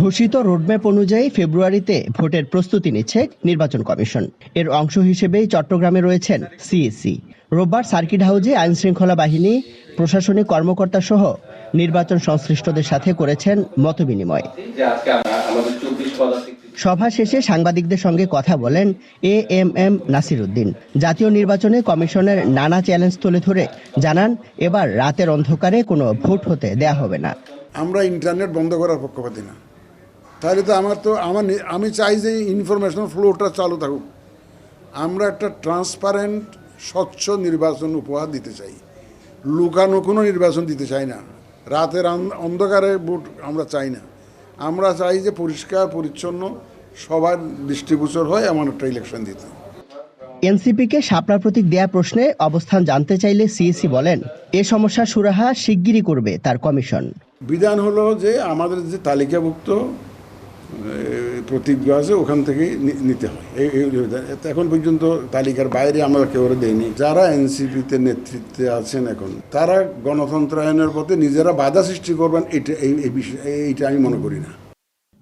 ঘোষিত রোডম্যাপ অনুযায়ী ফেব্রুয়ারিতে ভোটের প্রস্তুতি নিচ্ছে নির্বাচন কমিশন। এর অংশ হিসেবেই চট্টগ্রামে রয়েছেন সিএসসি রোববার সার্কিট হাউজে আইনশৃঙ্খলা বাহিনী, প্রশাসনিক কর্মকর্তা সহ নির্বাচন সংশ্লিষ্টদের সাথে করেছেন মতবিনিময়। সভা শেষে সাংবাদিকদের সঙ্গে কথা বলেন A M M Nasir Uddin জাতীয় নির্বাচনে কমিশনের নানা চ্যালেঞ্জ তুলে ধরে জানান, এবার রাতের অন্ধকারে কোনো ভোট হতে দেয়া হবে না। আমরা ইন্টারনেট বন্ধ করার পক্ষপাতি না। তাহলে তো আমার তো, আমার আমি চাই যে ইনফরমেশন ফ্লোটা চালু থাকুক। আমরা একটা ট্রান্সপারেন্ট স্বচ্ছ নির্বাচন উপহার দিতে চাই। লুকানো কোনো নির্বাচন দিতে চাই না। রাতের অন্ধকারে ভোট আমরা চাই না। আমরা চাই যে পরিষ্কার পরিচ্ছন্ন সবার দৃষ্টিগোচর হয় এমন একটা ইলেকশন দিতে। এনসিপিকে শাপলা প্রতীক দেয়া প্রশ্নে অবস্থান জানতে চাইলে সিএসি বলেন এ সমস্যার সুরাহা শিগগিরই করবে তার কমিশন। বিধান হলো যে আমাদের যে তালিকাভুক্ত প্রতীকগুলো আছে ওখান থেকেই নি- নিতে হয়। এই- এখন পর্যন্ত তালিকার বাইরে আমরা কেউ দেয়নি। যারা এনসিপিতে নেতৃত্বে আছেন এখন তারা গণতন্ত্রায়নের পথে নিজেরা বাধা সৃষ্টি করবেন এটা এই বিষয় এইটা আমি মনে করি না।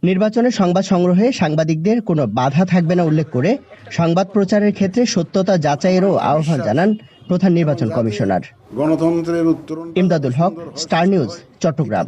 নির্বাচনের সংবাদ সংগ্রহে সাংবাদিকদের কোনো বাধা থাকবে না উল্লেখ করে সংবাদ প্রচারের ক্ষেত্রে সত্যতা যাচাইয়েরও আহ্বান জানান প্রধান নির্বাচন কমিশনার। গণতন্ত্রের উত্তরণ ইমদাদুল হক স্টার নিউজ চট্টগ্রাম।